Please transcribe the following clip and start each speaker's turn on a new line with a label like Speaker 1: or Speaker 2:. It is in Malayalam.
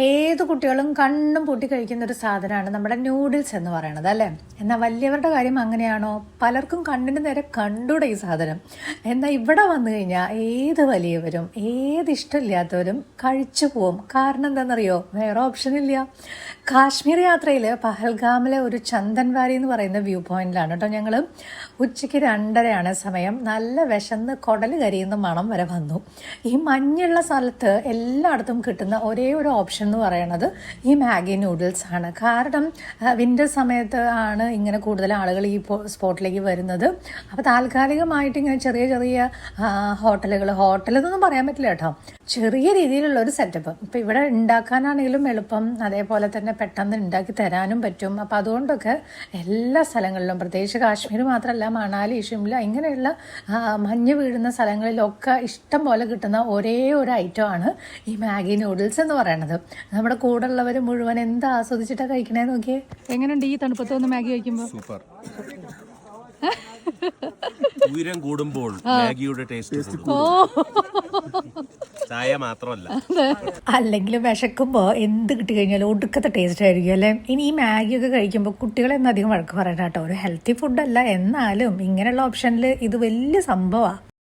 Speaker 1: ഏത് കുട്ടികളും കണ്ണും പൂട്ടി കഴിക്കുന്ന ഒരു സാധനമാണ് നമ്മുടെ നൂഡിൽസ് എന്ന് പറയുന്നത് അല്ലേ? എന്നാൽ വലിയവരുടെ കാര്യം അങ്ങനെയാണോ? പലർക്കും കണ്ണിന് നേരെ കണ്ടൂടെ ഈ സാധനം. എന്നാൽ ഇവിടെ വന്നു കഴിഞ്ഞാൽ ഏത് വലിയവരും ഏത് ഇഷ്ടമില്ലാത്തവരും കഴിച്ചു പോവും. കാരണം എന്താണെന്നറിയോ? വേറെ ഓപ്ഷൻ ഇല്ല. കാശ്മീർ യാത്രയിൽ പഹൽഗാമിലെ ഒരു ചന്ദൻ വാരി എന്ന് പറയുന്ന വ്യൂ പോയിന്റിലാണ് കേട്ടോ ഞങ്ങൾ ഉച്ചയ്ക്ക് രണ്ടരയാണ് സമയം. നല്ല വിശന്ന് കുടൽ കരിയുന്ന മണം വരെ വന്നു. ഈ മഞ്ഞുള്ള സ്ഥലത്ത് എല്ലായിടത്തും കിട്ടുന്ന ഒരേ ഒരു ഓപ്ഷൻ എന്ന് പറയണത് ഈ മാഗി നൂഡിൽസ് ആണ്. കാരണം വിന്റർ സമയത്ത് ആണ് ഇങ്ങനെ കൂടുതൽ ആളുകൾ ഈ സ്പോട്ടിലേക്ക് വരുന്നത്. അപ്പോൾ താൽക്കാലികമായിട്ട് ഇങ്ങനെ ചെറിയ ചെറിയ ഹോട്ടലുകൾ ഹോട്ടലെന്നൊന്നും പറയാൻ പറ്റില്ല കേട്ടോ. ചെറിയ രീതിയിലുള്ള ഒരു സെറ്റപ്പ് ഇപ്പോൾ ഇവിടെ ഉണ്ടാക്കാനാണെങ്കിലും എളുപ്പം. അതേപോലെ തന്നെ പെട്ടെന്ന് ഉണ്ടാക്കി തരാനും പറ്റും. അപ്പോൾ അതുകൊണ്ടൊക്കെ എല്ലാ സ്ഥലങ്ങളിലും പ്രത്യേകിച്ച് കാശ്മീർ മാത്രമല്ല മണാലി ഷിംല ഇങ്ങനെയുള്ള മഞ്ഞ് വീഴുന്ന സ്ഥലങ്ങളിലൊക്കെ ഇഷ്ടം പോലെ കിട്ടുന്ന ഒരേ ഒരു ഐറ്റമാണ് ഈ മാഗി നൂഡിൽസ് എന്ന് പറയുന്നത് നമ്മുടെ കൂടെ ഉള്ളവർ മുഴുവൻ എന്താ ആസ്വദിച്ചിട്ടാണ് കഴിക്കണേ നോക്കിയേ?
Speaker 2: എങ്ങനെയുണ്ട് ഈ തണുപ്പത്ത് വന്ന് മാഗി കഴിക്കുമ്പോൾ
Speaker 3: സൂപ്പർ. ഉയരം കൂടുമ്പോൾ മാഗിയുടെ ടേസ്റ്റ് ചായ മാത്രമല്ല.
Speaker 1: അല്ലെങ്കിൽ വിശക്കുമ്പോൾ എന്ത് കിട്ടി കഴിഞ്ഞാലും ഒടുക്കത്തെ ടേസ്റ്റ് ആയിരിക്കും അല്ലേ? ഇനി ഈ മാഗിയൊക്കെ കഴിക്കുമ്പോൾ കഴിക്കുമ്പോ കുട്ടികളെന്നധികം അധികം വഴക്ക് പറയണ്ട കേട്ടോ. ഒരു ഹെൽത്തി ഫുഡല്ല എന്നാലും ഇങ്ങനെയുള്ള ഓപ്ഷനിൽ ഇത് വലിയ സംഭവമാണ്